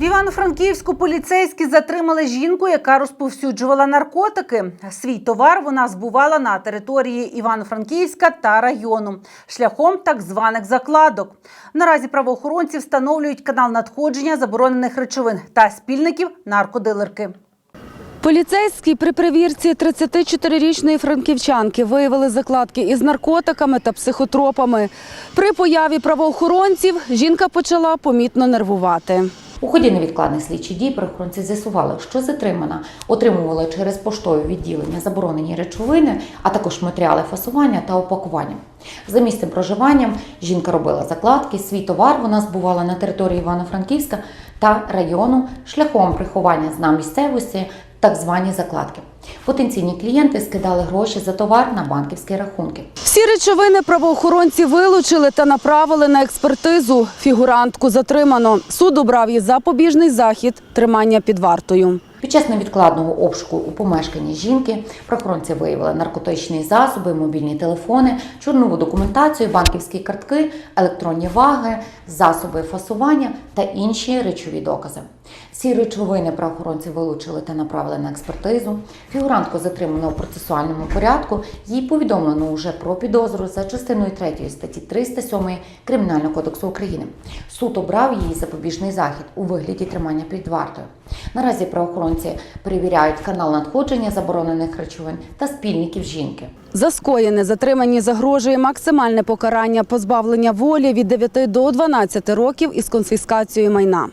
В Івано-Франківську поліцейські затримали жінку, яка розповсюджувала наркотики. Свій товар вона збувала на території Івано-Франківська та району шляхом так званих закладок. Наразі правоохоронці встановлюють канал надходження заборонених речовин та спільників наркодилерки. Поліцейські при перевірці 34-річної франківчанки виявили закладки із наркотиками та психотропами. При появі правоохоронців жінка почала помітно нервувати. У ході невідкладних слідчих дій правоохоронці з'ясували, що затримана отримувала через поштове відділення заборонені речовини, а також матеріали фасування та упакування. За місцем проживання жінка робила закладки, свій товар вона збувала на території Івано-Франківська та району шляхом приховання знам місцевості, так звані закладки. Потенційні клієнти скидали гроші за товар на банківські рахунки. Всі речовини правоохоронці вилучили та направили на експертизу. Фігурантку затримано. Суд обрав їй запобіжний захід тримання під вартою. Під час невідкладного обшуку у помешканні жінки правоохоронці виявили наркотичні засоби, мобільні телефони, чорнову документацію, банківські картки, електронні ваги, засоби фасування та інші речові докази. Всі речовини правоохоронці вилучили та направили на експертизу. Фігурантку затримано у процесуальному порядку. Їй повідомлено уже про підозру за частиною 3 статті 307 Кримінального кодексу України. Суд обрав її запобіжний захід у вигляді тримання під вартою. Наразі правоохоронці перевіряють канал надходження заборонених речовин та спільників жінки. За скоєне затримані загрожує максимальне покарання позбавлення волі від 9 до 12 років із конфіскацією майна.